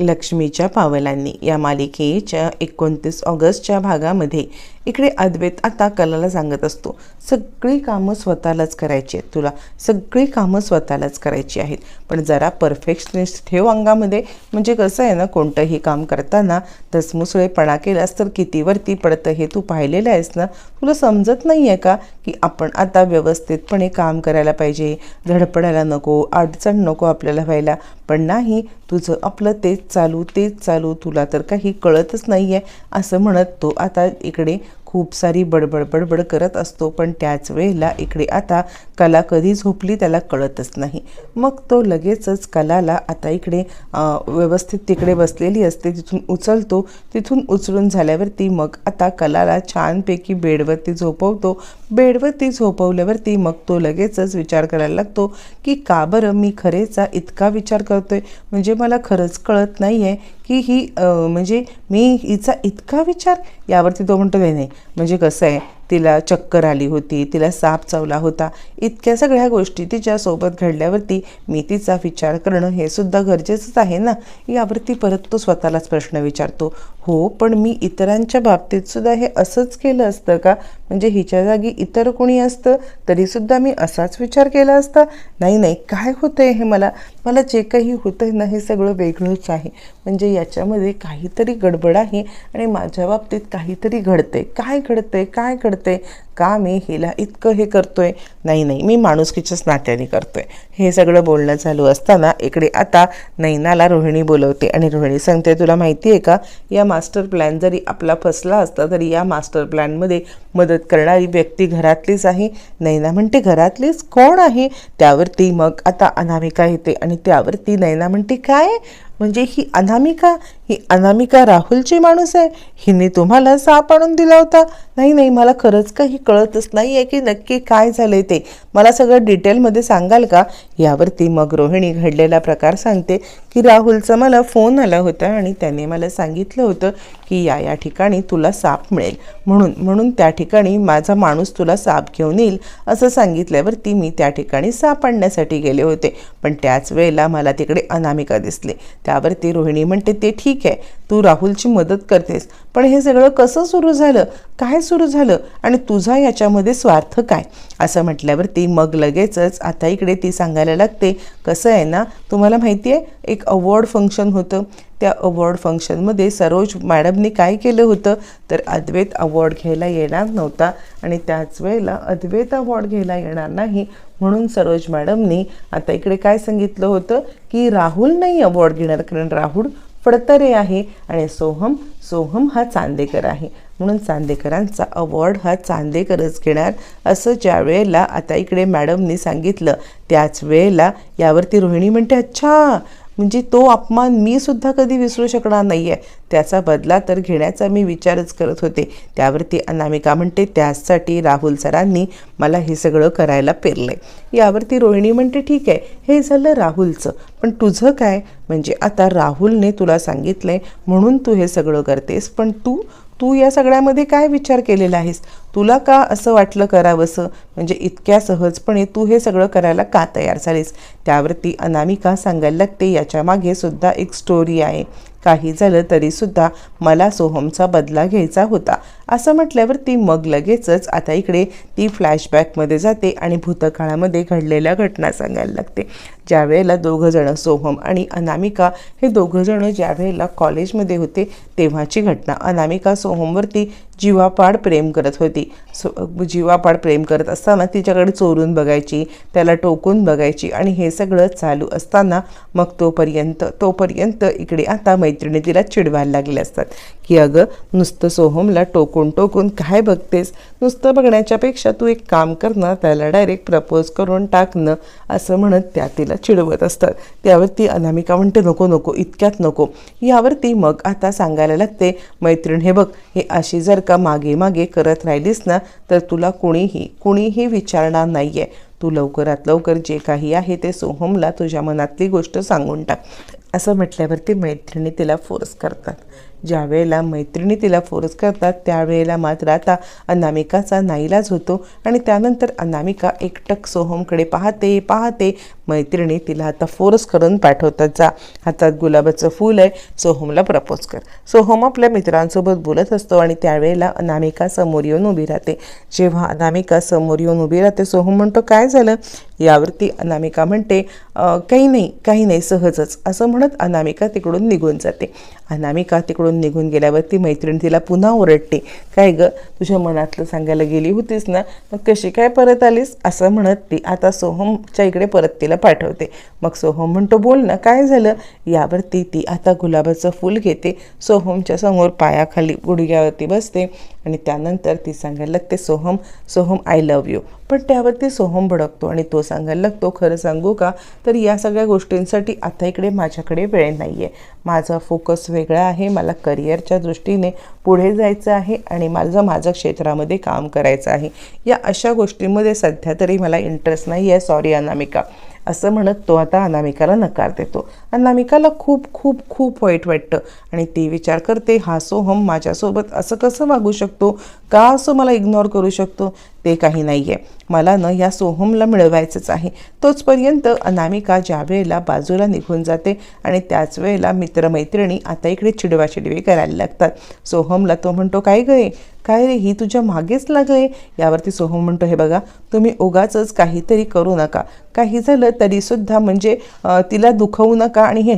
लक्ष्मीच्या पावलांनी. या मालिकेच्या एकोणतीस ऑगस्टच्या भागामध्ये इकडे अद्वैत आता कलाला सांगत असतो सगळी कामं स्वतःलाच करायची आहेत तुला. सगळी कामं स्वतःलाच करायची आहेत. पण जरा परफेक्शनिस्ट ठेव अंगामध्ये. म्हणजे कसं आहे ना कोणतंही काम करताना दसमुसळेपणा केलास तर कितीवरती पडतं हे तू पाहिलेलं आहेस ना? तुला समजत नाही आहे का की आपण आता व्यवस्थितपणे काम करायला पाहिजे? धडपडायला नको अडचण नको आपल्याला व्हायला. पण नाही तुझं आपलं तेच चालू तेच चालू तुला तर काही कळतच नाही आहे असं म्हणत तो. आता इकडे खूप सारी बडबड बडबड करत असतो पण त्याच वेळेला इकडे आता कला कधी झोपली त्याला कळतच नाही. मग तो लगेचच कलाला आता इकडे व्यवस्थित तिकडे बसलेली असते तिथून उचलतो तिथून उचलून झाल्यावरती मग आता कलाला छानपैकी बेडवरती झोपवतो. बेडवरती झोपवल्यावरती मग तो लगेचच विचार करायला लागतो की का बरं मी खरेचा इतका विचार करतोय? म्हणजे मला खरंच कळत नाही आहे की ही म्हणजे मी हिचा इतका विचार यावरती तो म्हणतो नाही नाही म्हणजे कसं आहे तिला चक्कर आली होती तिला साप चावला होता इतक्या सगळ्या गोष्टी तिच्यासोबत घडल्यावरती मी तिचा विचार करणं हे सुद्धा गरजेचंच आहे ना? यावरती परत तो स्वतःलाच प्रश्न विचारतो. हो पण मी इतरांच्या बाबतीत सुद्धा हे असंच केलं असतं का? म्हणजे हिच्या जागी इतर कोणी असतं तरीसुद्धा मी असाच विचार केला असता? नाही नाही काय होतं आहे हे मला? मला जे काही होतं आहे ना हे सगळं वेगळंच आहे. म्हणजे याच्यामध्ये काहीतरी गडबड आहे आणि माझ्या बाबतीत काहीतरी घडते काय घडते काय घडते का मी हिला इतकं हे करतोय? नाही नाही मी माणुसकीच्याच नात्याने करतोय. हे सगळं बोलणं चालू असताना इकडे आता नैनाला रोहिणी बोलवते आणि रोहिणी सांगते तुला माहिती आहे का या मास्टर प्लॅन जरी आपला फसला असता तरी या मास्टर प्लॅनमध्ये मदत करणारी व्यक्ती घरातलीच आहे. नैना म्हणते घरातलीच? कोण आहे? त्यावरती मग आता अनामिका येते आणि त्यावरती नैना म्हणते काय? म्हणजे ही अनामिका ही अनामिका राहुलची माणूस आहे. हिने तुम्हाला साप आणून दिला होता. नाही नाही मला खरंच काही कळतच नाही आहे की नक्की काय झालं ते. मला सगळं डिटेलमध्ये सांगाल का? यावरती मग रोहिणी घडलेला प्रकार सांगते की राहुलचा मला फोन आला होता आणि त्याने मला सांगितलं होतं की या या ठिकाणी तुला साप मिळेल. म्हणून म्हणून त्या ठिकाणी माझा माणूस तुला साप घेऊन येईल असं सांगितल्यावरती मी त्या ठिकाणी साप आणण्यासाठी गेले होते. पण त्याच वेळेला मला तिकडे अनामिका दिसली. त्यावरती रोहिणी म्हणते ते ठीक आहे. तू राहुलची मदत करतेस. पण हे सगळं कसं सुरू झालं? काय सुरू झालं? आणि तुझा याच्यामध्ये स्वार्थ काय? असं म्हटल्यावरती मग लगेचच आता इकडे ती सांगायला लागते कसं आहे ना तुम्हाला माहिती आहे एक अवॉर्ड फंक्शन होतं. त्या अवॉर्ड फंक्शनमध्ये सरोज मॅडमने काय केलं होतं? तर अद्वैत अवॉर्ड घ्यायला येणार नव्हता आणि त्याच वेळेला अद्वैत अवॉर्ड घ्यायला येणार नाही म्हणून सरोज मॅडमनी आता इकडे काय सांगितलं होतं? की राहुल नाही अवॉर्ड घेणार कारण राहुल फडतरे आहे आणि सोहम सोहम हा चांदेकर आहे. म्हणून चांदेकरांचा अवॉर्ड हा चांदेकरच घेणार असं ज्या वेळेला आता इकडे मॅडमनी सांगितलं त्याच वेळेला यावरती रोहिणी म्हणते अच्छा म्हणजे तो अपमान मी सुद्धा कधी विसरू शकणार नाही आहे त्याचा बदला तर घेण्याचा मी विचारच करत होते. त्यावरती अनामिका म्हणते त्यासाठी राहुल सरांनी मला हे सगळं करायला पेरलं आहे यावरती रोहिणी म्हणते ठीक आहे हे झालं राहुलचं. पण तुझं काय? म्हणजे आता राहुलने तुला सांगितलं आहे म्हणून तू हे सगळं करतेस. पण तू तू या सगळ्यामध्ये काय विचार केलेला आहेस? तुला का असं वाटलं करावंसं? म्हणजे इतक्या सहजपणे तू हे सगळं करायला का तयार झालीस? त्यावरती अनामिका सांगायला लागते याच्या मागे सुद्धा एक स्टोरी आहे. काही झालं तरीसुद्धा मला सोहमचा बदला घ्यायचा होता. असं म्हटल्यावर ती मग लगेचच आता इकडे ती फ्लॅशबॅकमध्ये जाते आणि भूतकाळामध्ये घडलेल्या घटना सांगायला लागते. ज्यावेळेला दोघंजणं सोहम आणि अनामिका हे दोघंजणं ज्यावेळेला कॉलेजमध्ये होते तेव्हाची घटना. अनामिका सोहमवरती जीवापाड प्रेम करत होती. सो जीवापाड प्रेम करत असताना तिच्याकडे चोरून बघायची त्याला टोकून बघायची आणि हे सगळं चालू असताना मग तोपर्यंत तोपर्यंत इकडे आता मैत्रिणी तिला चिडवायला लागले असतात. की अगं नुसतं सोहमला टोकून टोकून काय बघतेस? नुसतं बघण्याच्यापेक्षा तू एक काम कर ना त्याला डायरेक्ट प्रपोज करून टाक ना असं म्हणत त्या तिला चिडवत असतात. त्यावरती अनामिका म्हणते नको नको इतक्यात नको. यावरती मग आता सांगायला लागते मैत्रीण हे बघ हे अशी जर का मागे मागे करत राहिलीस ना तर तुला कुणीही कुणीही विचारणार नाही आहे तू लवकरात लवकर जे काही आहे ते सोहमला तुझ्या मनातली गोष्ट सांगून टाक. असं म्हटल्यावरती मैत्रिणी तिला फोर्स करतात. ज्या वेळेला मैत्रिणी तिला फोर्स करतात त्यावेळेला मात्र आता अनामिकाचा नाईलाज होतो आणि त्यानंतर अनामिका एकटक सोहमकडे पाहते पाहते. मैत्रिणी तिला आता फोर्स करून पाठवतात जा हातात गुलाबाचं फूल आहे सोहमला प्रपोज कर. सोहम आपल्या मित्रांसोबत बोलत असतो आणि त्यावेळेला अनामिका समोर येऊन उभी राहते. जेव्हा अनामिका समोर येऊन उभी राहते सोहम म्हणतो काय झालं? यावरती अनामिका म्हणते काही नाही काही नाही सहजच. असं म्हणत अनामिका तिकडून निघून जाते. अनामिका तिकडून निघून गेल्यावरती मैत्रीण तिला पुन्हा ओरडते. काय ग तुझ्या मनातलं सांगायला गेली होतीस ना? मग कशी काय परत आलीस? असं म्हणत ती आता सोहमच्या इकडे परत तिला पाठवते. मग सोहम म्हणतो बोल ना काय झालं? यावरती ती आता गुलाबाचं फूल घेते. सोहमच्या समोर पायाखाली गुडघ्यावरती बसते आणि त्यानंतर ती सांगायला लागते Soham Soham I love you पण त्यावरती सोहम भडकतो आणि तो सांगायला लागतो खरं सांगू का? तर या सगळ्या गोष्टींसाठी आता इकडे माझ्याकडे वेळ नाही आहे माझा फोकस वेगळा आहे मला करिअरच्या दृष्टीने पुढे जायचं आहे आणि माझं माझं क्षेत्रामध्ये काम करायचं आहे. या अशा गोष्टींमध्ये सध्या तरी मला इंटरेस्ट नाही आहे सॉरी अनामिका. असं म्हणत तो आता अनामिकाला नकार देतो. अनामिकाला खूप खूप खूप वाईट वाटतं. आणि ती विचार करते हा सोहम माझ्यासोबत असं कसं वागू शकतो? का असं मला इग्नोर करू शकतो? ते काही नाही आहे मला न या सोहमला मिळवायचंच आहे. तोचपर्यंत अनामिका ज्या वेळेला बाजूला निघून जाते आणि त्याच वेळेला मित्रमैत्रिणी आता इकडे चिडवाचिडवी करायला लागतात. सोहमला तो म्हणतो काय गं काय रे ही तुझ्या मागेच लागले यावरती सोहम म्हणतो हे बघा तुम्ही उगाचच काहीतरी करू नका. काही झालं तरीसुद्धा म्हणजे तिला दुखवू नका आणि हे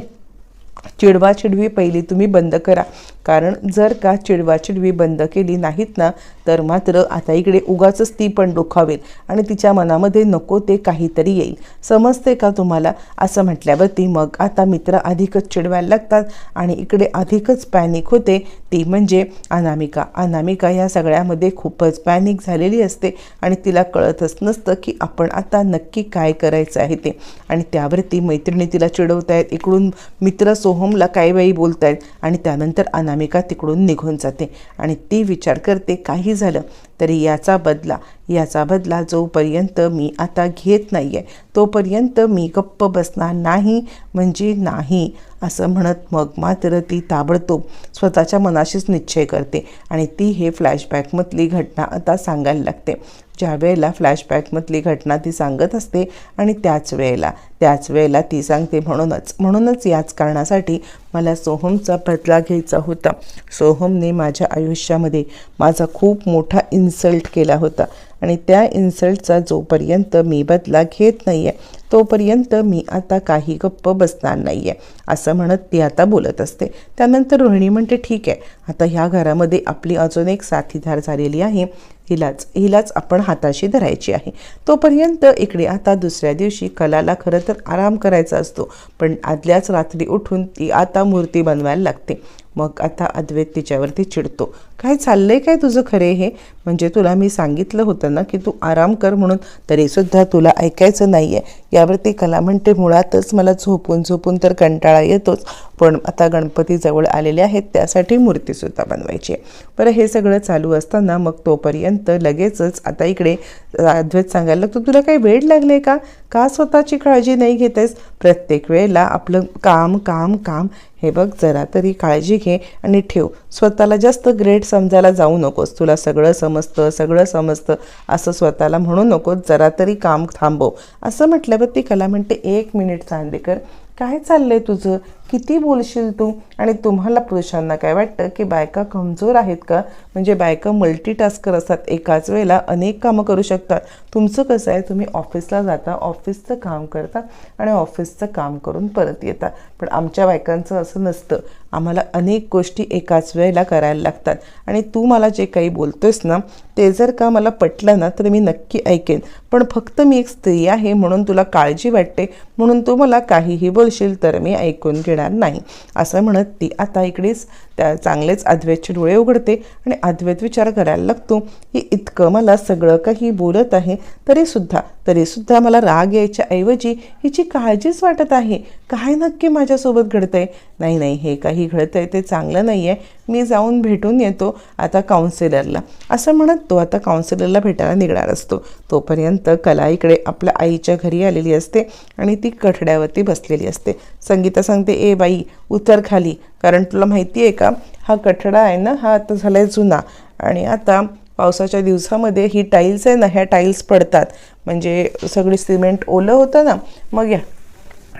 चिडवा चिडवी पहिली तुम्ही बंद करा. कारण जर का चिडवाचिडवी बंद केली नाहीत ना तर मात्र आता इकडे उगाचच ती पण दुखावेल आणि तिच्या मनामध्ये नको ते काहीतरी येईल. समजते का तुम्हाला? असं म्हटल्यावरती मग आता मित्र अधिकच चिडवायला लागतात आणि इकडे अधिकच पॅनिक होते. ती म्हणजे अनामिका. अनामिका या सगळ्यामध्ये खूपच पॅनिक झालेली असते आणि तिला कळतच नसतं की आपण आता नक्की काय करायचं आहे ते. आणि त्यावरती मैत्रिणी तिला चिडवत आहेत इकडून मित्र सोहमला काही वेळी बोलत आहेत आणि त्यानंतर अनामिका तिकडून निघून जाते. आणि ती विचार करते काही झालं तरी याचा बदला याचा बदला जोपर्यंत मी आता घेत नाही आहे तोपर्यंत मी गप्प बसणार नाही म्हणजे नाही असं म्हणत मग मात्र ती ताबडतोब स्वतःच्या मनाशीच निश्चय करते आणि ती हे फ्लॅशबॅकमधली घटना आता सांगायला लागते. ज्या वेळेला फ्लॅशबॅकमधली घटना ती सांगत असते आणि त्याच वेळेला त्याच वेळेला ती सांगते म्हणूनच म्हणूनच याच कारणासाठी मला सोहमचा बदला घ्यायचा होता. सोहमने माझ्या आयुष्यामध्ये माझा खूप मोठा इन्सल्ट केला होता. आणि त्या इन्सल्टचा जोपर्यंत मी बदला घेत नाही आहे तोपर्यंत मी आता काही गप्प बसणार नाही आहे असं म्हणत ती आता बोलत असते. त्यानंतर रोहिणी म्हणते ठीक आहे आता ह्या घरामध्ये आपली अजून एक साथीदार झालेली आहे. हिलाच हिलाच आपण हाताशी धरायची आहे. तोपर्यंत इकडे आता दुसऱ्या दिवशी कलाला खरं तर आराम करायचा असतो पण आदल्याच रात्री उठून ती आता मूर्ती बनवायला लागते. मग आता अद्वैत तिच्यावरती चिडतो. काय चाललंय काय तुझं खरे हे? म्हणजे तुला मी सांगितलं होतं ना की तू आराम कर म्हणून तरीसुद्धा तुला ऐकायचं नाही आहे या यावरती कला म्हणते मुळातच मला झोपून झोपून तर कंटाळा येतोच. पण आता गणपती जवळ आलेले आहेत त्यासाठी मूर्तीसुद्धा बनवायची आहे. बरं हे सगळं चालू असताना मग तोपर्यंत लगेचच आता इकडे अद्वैत सांगायला लागतो तुला काही वेळ लागले का? का स्वतःची काळजी नाही घेतेस? प्रत्येक वेळेला आपलं काम काम काम हे बघ जरा तरी काळजी घे आणि ठेव. स्वतःला जास्त ग्रेट समजायला जाऊ नकोस. तुला सगळं समजतं सगळं समजतं. असं स्वतःला म्हणू नकोस. जरा तरी काम थांबव. असं म्हटल्यावर ती कला म्हणते एक मिनिट चांदेकर काय चाललंय तुझं? किती बोलशील तू? आणि तुम्हाला पुरुषांना काय वाटतं की बायका कमजोर आहेत का? म्हणजे बायका मल्टीटास्कर असतात. एकाच वेळेला अनेक कामं करू शकतात. तुमचं कसं आहे? तुम्ही ऑफिसला जाता ऑफिसचं काम करता आणि ऑफिसचं काम करून परत येता. पण आमच्या बायकांचं असं नसतं. आम्हाला अनेक गोष्टी एकाच वेळेला करायला लागतात. आणि तू मला जे काही बोलतोयस ना ते जर का मला पटलं ना तर मी नक्की ऐकेन. पण फक्त मी एक स्त्री आहे म्हणून तुला काळजी वाटते. म्हणून तू मला काहीही बोलशील तर मी ऐकून घेणार नाही. असं म्हणत ती आता इकडेच त्या चांगलेच अद्वैतचे डोळे उघडते आणि अद्वैत विचार करायला लागतो. की इतकं मला सगळं काही बोलत आहे तरीसुद्धा तरीसुद्धा मला राग यायच्या ऐवजी हिची काळजीच वाटत आहे. काय नक्की माझ्यासोबत घडतंय? नाही नाही हे काही घडतंय ते चांगलं नाही आहे मी जाऊन भेटून येतो आता काउन्सिलरला असं म्हणत तो आता काउन्सिलरला भेटायला निघणार असतो. तोपर्यंत कला इकडे आपल्या आईच्या घरी आलेली असते आणि ती कठड्यावरती बसलेली असते. संगीता सांगते ए बाई उतर खाली. कारण तुला माहिती आहे का हा कठडा आहे ना हा आता झाला आहे जुना. आणि आता पावसाच्या दिवसामध्ये ही टाईल्स आहे ना ह्या टाईल्स पडतात. म्हणजे सगळी सिमेंट ओलं होतं ना मग या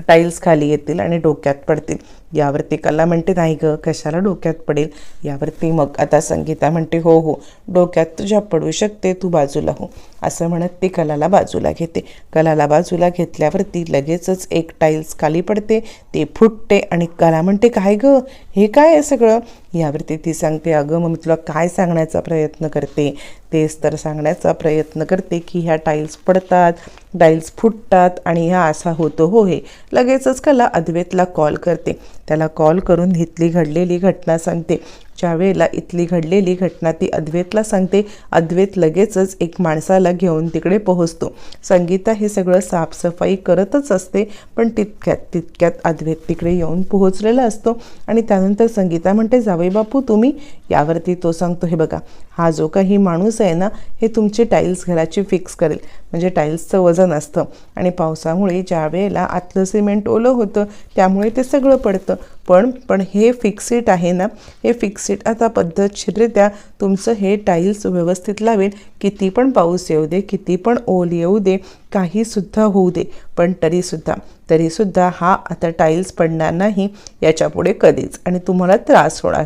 टाईल्स खाली येतील आणि डोक्यात पडतील. यावरती कला म्हणते नाही गं कशाला डोक्यात पडेल? यावरती मग आता संगीता म्हणते हो हो डोक्यात तुझ्या पडू शकते तू बाजूला हो. असं म्हणत ती कलाला बाजूला घेते. कलाला बाजूला घेतल्यावरती लगेचच एक टाईल्स खाली पडते ते फुटते आणि कला म्हणते काय ग? हे काय आहे सगळं? यावरती ती सांगते अगं मग मी तुला काय सांगण्याचा प्रयत्न करते? तेच तर सांगण्याचा प्रयत्न करते की ह्या टाईल्स पडतात टाईल्स फुटतात आणि ह्या असा होतो हो हे. लगेचच कला अद्वैतला कॉल करते. त्याला कॉल करून घेतली घडलेली घटना सांगते. ज्या वेळेला इथली घडलेली घटना ती अद्वैतला सांगते अद्वैत लगेचच एक माणसाला घेऊन तिकडे पोहोचतो. संगीता हे सगळं साफसफाई करतच असते पण तितक्यात तितक्यात अद्वैत तिकडे येऊन पोहोचलेला असतो आणि त्यानंतर संगीता म्हणते जावई बापू तुम्ही? यावरती तो सांगतो हे बघा हा जो काही माणूस आहे ना हे तुमचे टाईल्स घराचे फिक्स करेल. म्हणजे टाईल्सचं वजन असतं. आणि पावसामुळे ज्या वेळेला आतलं सिमेंट ओलं होतं त्यामुळे ते सगळं पडतं. पण पण हे फिक्सिट आहे ना हे फिक्सिट आता पद्धतशीररित्या तुमचं हे टाईल्स व्यवस्थित लावेल किती पण पाऊस येऊ दे किती पण ओल येऊ दे काहीसुद्धा होऊ दे. पण तरीसुद्धा तरीसुद्धा हा आता टाईल्स पडणार नाही याच्यापुढे कधीच. आणि तुम्हाला त्रास होणार.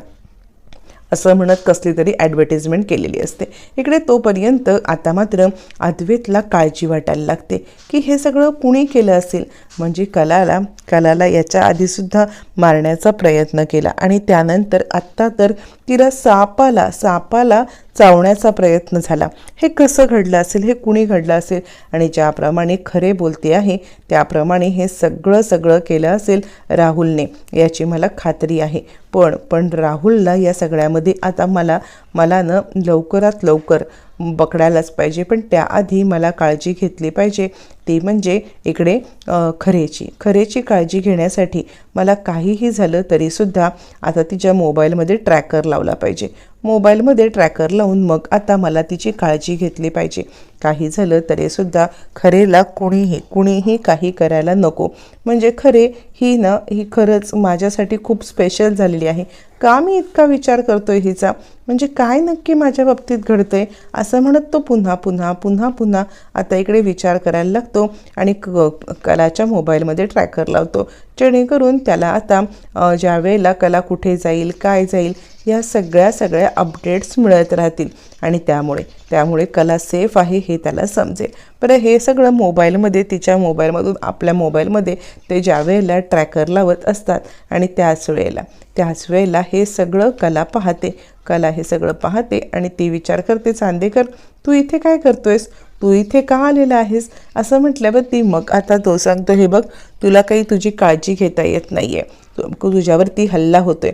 असं म्हणत कसली तरी ॲडव्हर्टिजमेंट केलेली असते. इकडे तोपर्यंत आता मात्र अद्वैतला काळजी वाटायला लागते की हे सगळं कुणी केलं असेल? म्हणजे कलाला कलाला याच्या आधीसुद्धा मारण्याचा प्रयत्न केला आणि त्यानंतर आत्ता तर तिला सापाला सापाला चावण्याचा प्रयत्न झाला. हे कसं घडलं असेल हे कुणी घडलं असेल? आणि ज्याप्रमाणे खरे बोलते आहे त्याप्रमाणे हे सगळं सगळं केलं असेल राहुलने याची मला खात्री आहे. पण पण राहुलला या सगळ्यामध्ये आता मला मला न लवकरात लवकर पकडायलाच पाहिजे. पण त्याआधी मला काळजी घेतली पाहिजे. ती म्हणजे इकडे खरेची. खरेची काळजी घेण्यासाठी मला काहीही झालं तरीसुद्धा आता तिच्या मोबाईलमध्ये ट्रॅकर लावला पाहिजे. मोबाईलमध्ये ट्रॅकर लावून मग आता मला तिची काळजी घेतली पाहिजे. काही झालं तरीसुद्धा खरेला कुणीही कुणीही काही करायला नको. म्हणजे खरे ही ना ही खरंच माझ्यासाठी खूप स्पेशल झालेली आहे. का मी इतका विचार करतोय हिचा? म्हणजे काय नक्की माझ्या बाबतीत घडतंय? असं म्हणत तो पुन्हा पुन्हा पुन्हा पुन्हा आता इकडे विचार करायला लागतो. आणि क कलाच्या मोबाईलमध्ये ट्रॅकर लावतो. जेणेकरून त्याला आता ज्या वेळेला कला कुठे जाईल काय जाईल या सगळ्या सगळ्या अपडेट्स मिळत राहतील. आणि त्यामुळे त्यामुळे कला सेफ आहे हे त्याला समजेल. बरं हे सगळं मोबाईलमध्ये तिच्या मोबाईलमधून आपल्या मोबाईलमध्ये ते ज्या वेळेला ट्रॅकर लावत असतात आणि त्याच वेळेला त्याच वेळेला हे सगळं कला पाहते. कला हे सगळं पाहते आणि ती विचार करते चांदेकर तू इथे काय करतोयस? तू इथे का आलेला आहेस? असं म्हटल्यावर ती मग आता तो सांगतो हे बघ तुला काही तुझी काळजी घेता येत नाही आहे तुझ्यावरती हल्ला होतोय.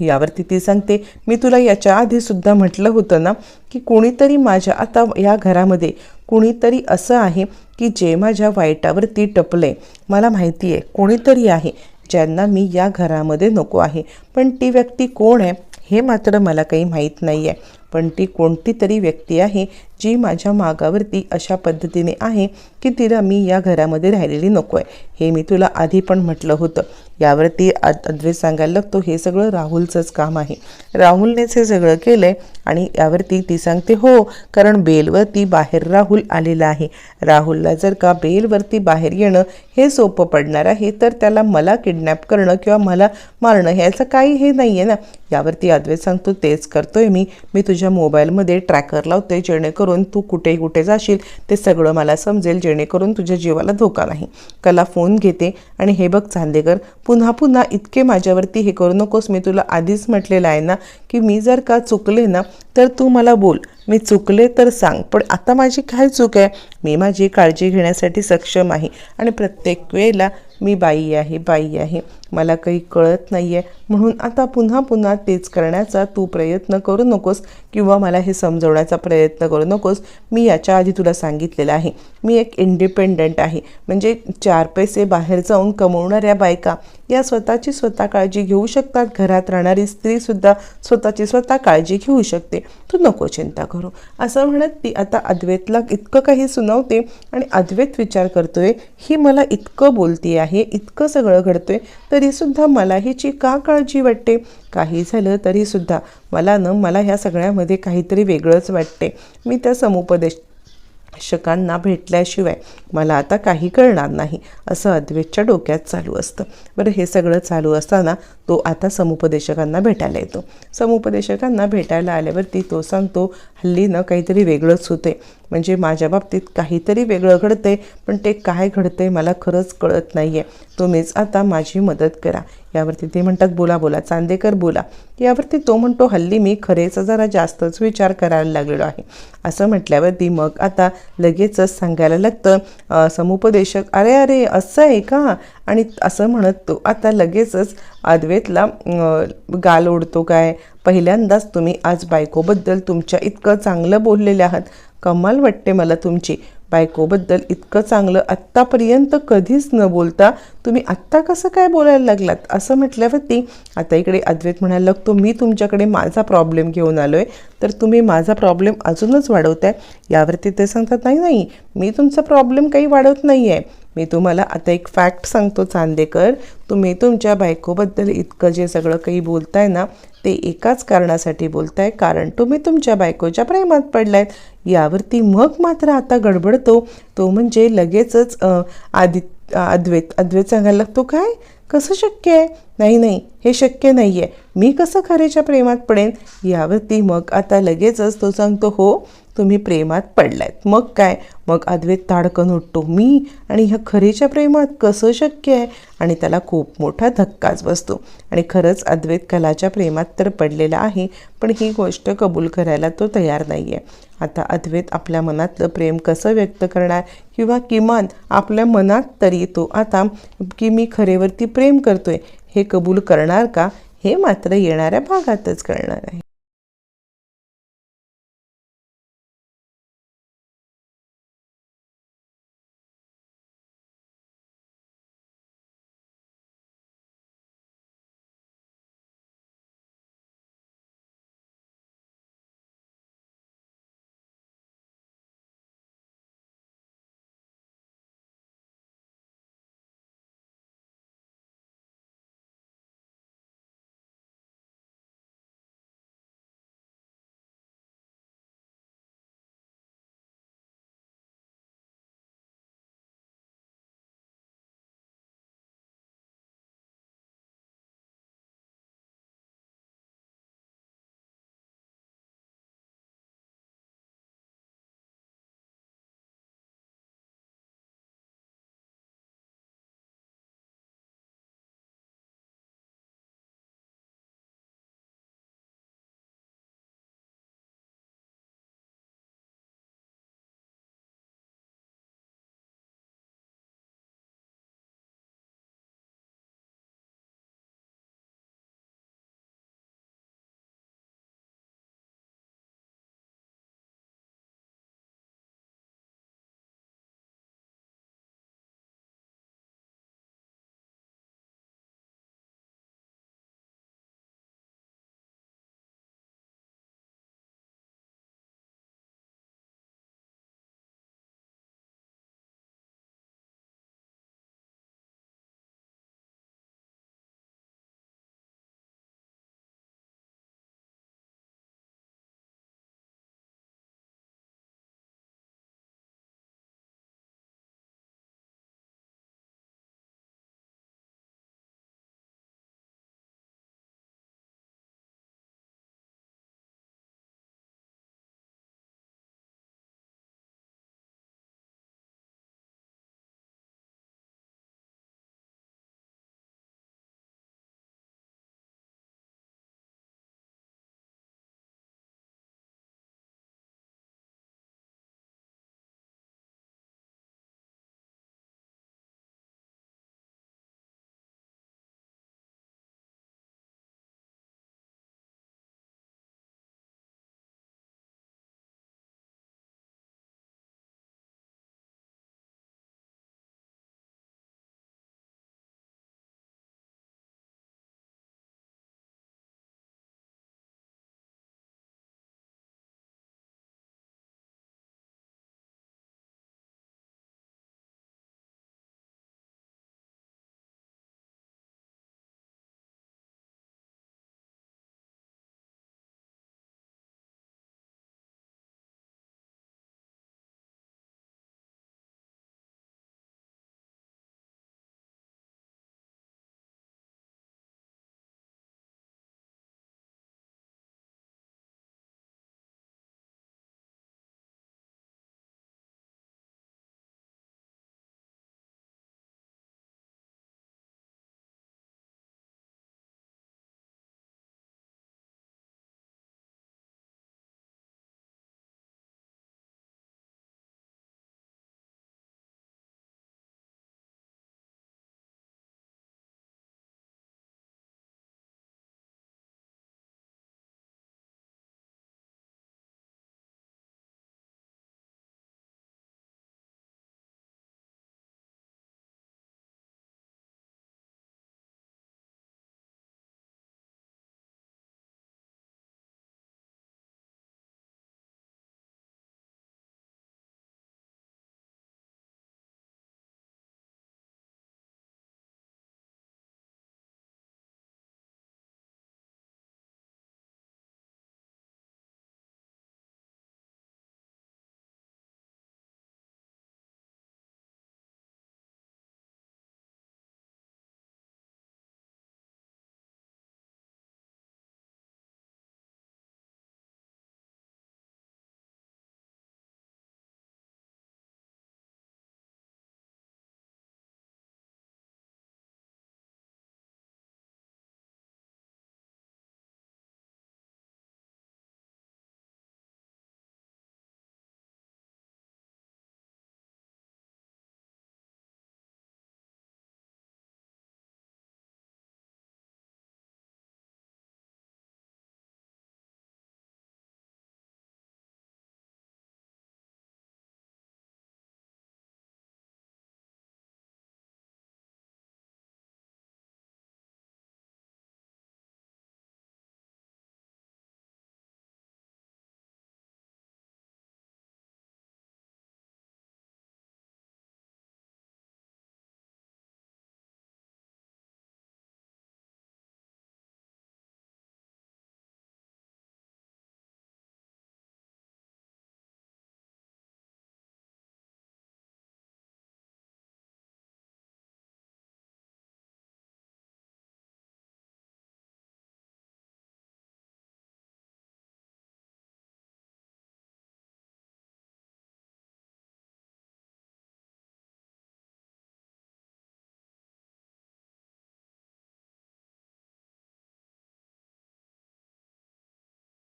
यावरती ती सांगते मी तुला याच्या आधीसुद्धा म्हटलं होतं ना की कोणीतरी माझ्या आता या घरामध्ये कोणीतरी असं आहे की जे माझ्या वाईटावरती टपले मला माहिती आहे कोणीतरी आहे ज्यांना मी या घरामध्ये नको आहे. पण ती व्यक्ती कोण आहे हे मात्र मला काही माहीत नाही आहे पण ती कोणती तरी व्यक्ती आहे जी माझ्या मागावरती अशा पद्धतीने आहे की तिला मी या घरामध्ये राहिलेली नको आहे हे मी तुला आधी पण म्हटलं होतं. यावरती अद्वैत सांगायला लागतो हे सगळं राहुलचंच काम आहे. राहुलनेच हे सगळं केलं आहे आणि यावरती ती सांगते हो कारण बेलवरती बाहेर राहुल आलेला आहे. राहुलला जर का बेलवरती बाहेर येणं हे सोपं पडणार आहे तर त्याला मला किडनॅप करणं किंवा मला मारणं ह्याचं काही हे नाही आहे ना. यावरती अद्वैत सांगतो तेच करतोय मी. मी तुझ्या तुझ्या मोबाईलमध्ये ट्रॅकर लावते जेणेकरून तू कुठे कुठे जाशील ते सगळं मला समजेल जेणेकरून तुझ्या जीवाला धोका नाही. कला फोन घेते आणि हे बघ चांदेकर पुन्हा पुन्हा इतके माझ्यावरती हे करू नकोस. मी तुला आधीच म्हटलेलं आहे ना की मी जर का चुकले ना तर तू मला बोल. मी चुकले तर सांग पण आता माझी काय चूक आहे? मी माझी काळजी घेण्यासाठी सक्षम आहे आणि प्रत्येक वेळेला मी बाई आहे बाई आहे. मला काही कळत नाही आहे म्हणून आता पुन्हा पुन्हा तेच करण्याचा तू प्रयत्न करू नकोस किंवा मला हे समजवण्याचा प्रयत्न करू नकोस. मी याच्या आधी तुला सांगितलेलं आहे. मी एक इंडिपेंडंट आहे. म्हणजे चार पैसे बाहेर जाऊन कमवणाऱ्या बायका. या स्वतःची स्वतः काळजी घेऊ शकतात. घरात राहणारी स्त्रीसुद्धा स्वतःची स्वतः काळजी घेऊ शकते. तू नको चिंता करू. असं म्हणत ती आता अद्वैतला इतकं काही सुनावते आणि अद्वैत विचार करतोय ही मला इतकं बोलती आहे इतकं सगळं घडतोय तरीसुद्धा मला हिची का काळजी वाटते? काही झालं तरीसुद्धा मला न मला ह्या सगळ्यामध्ये काहीतरी वेगळंच वाटते. मी त्या समुपदेश शिक्षकांना भेटल्याशिवाय मला आता काही कळणार नाही असं अद्वैतच्या डोक्यात चालू असतं. बरं हे सगळं चालू असताना तो आता समुपदेशकांना भेटायला येतो. समुपदेशकांना भेटायला आल्यावरती तो सांगतो हल्ली ना काहीतरी वेगळंच होते म्हणजे माझ्या बाबतीत काहीतरी वेगळं घडतंय पण ते काय घडतंय मला खरंच कळत नाही आहे तुम्हीच आता माझी मदत करा. यावरती ते म्हणतात बोला बोला चांदेकर बोला. यावरती तो म्हणतो हल्ली मी खरेचा जरा जास्तच विचार करायला लागलेलो आहे. असं म्हटल्यावरती मग आता लगेचच सांगायला लागतं समुपदेशक अरे अरे असं आहे का? आणि असं म्हणत तो आता लगेचच अद्वैतला गाल ओढतो काय? पहिल्यांदाच तुम्ही आज बायकोबद्दल तुमच्या इतकं चांगलं बोललेले आहात. कमाल वाटते मला तुमची. बायकोबद्दल इतकं चांगलं आत्तापर्यंत कधीच न बोलता तुम्ही आत्ता कसं काय बोलायला लागलात? असं म्हटल्यावरती आता इकडे अद्वैत म्हणायला लागतो मी तुमच्याकडे माझा प्रॉब्लेम घेऊन आलो आहे तर तुम्ही माझा प्रॉब्लेम अजूनच वाढवताय. यावरती ते सांगतात नाही नाही मी तुमचा प्रॉब्लेम काही वाढवत नाही आहे मी तुम्हाला आता एक फॅक्ट सांगतो चांदेकर. तुम्ही तुमच्या बायकोबद्दल इतकं जे सगळं काही बोलताय ना ते एकाच कारणासाठी बोलताय. कारण तुम्ही तुमच्या बायकोच्या प्रेमात पडलायत. यावरती मग मात्र आता गडबडतो. तो म्हणजे लगेचच अं, आदित अद्वैत अद्वैत सांगायला लागतो काय? कसं शक्य आहे? नाही नाही हे शक्य नाही आहे मी कसं खरेच्या प्रेमात पडेन? यावरती मग आता लगेचच तो सांगतो हो तुम्ही प्रेमात पडलायत. मग काय? मग अद्वैत ताडकन उठतो मी आणि ह्या खरेच्या प्रेमात कसं शक्य आहे? आणि त्याला खूप मोठा धक्काच बसतो. आणि खरंच अद्वैत कलाच्या प्रेमात तर पडलेला आहे पण ही गोष्ट कबूल करायला तो तयार नाही आहे आता अद्वैत आपल्या मनातलं प्रेम कसं व्यक्त करणार? किंवा किमान आपल्या मनात तरी तो आता की मी खरेवरती प्रेम करतोय हे कबूल करणार का? हे मात्र येणाऱ्या भागातच कळणार आहे.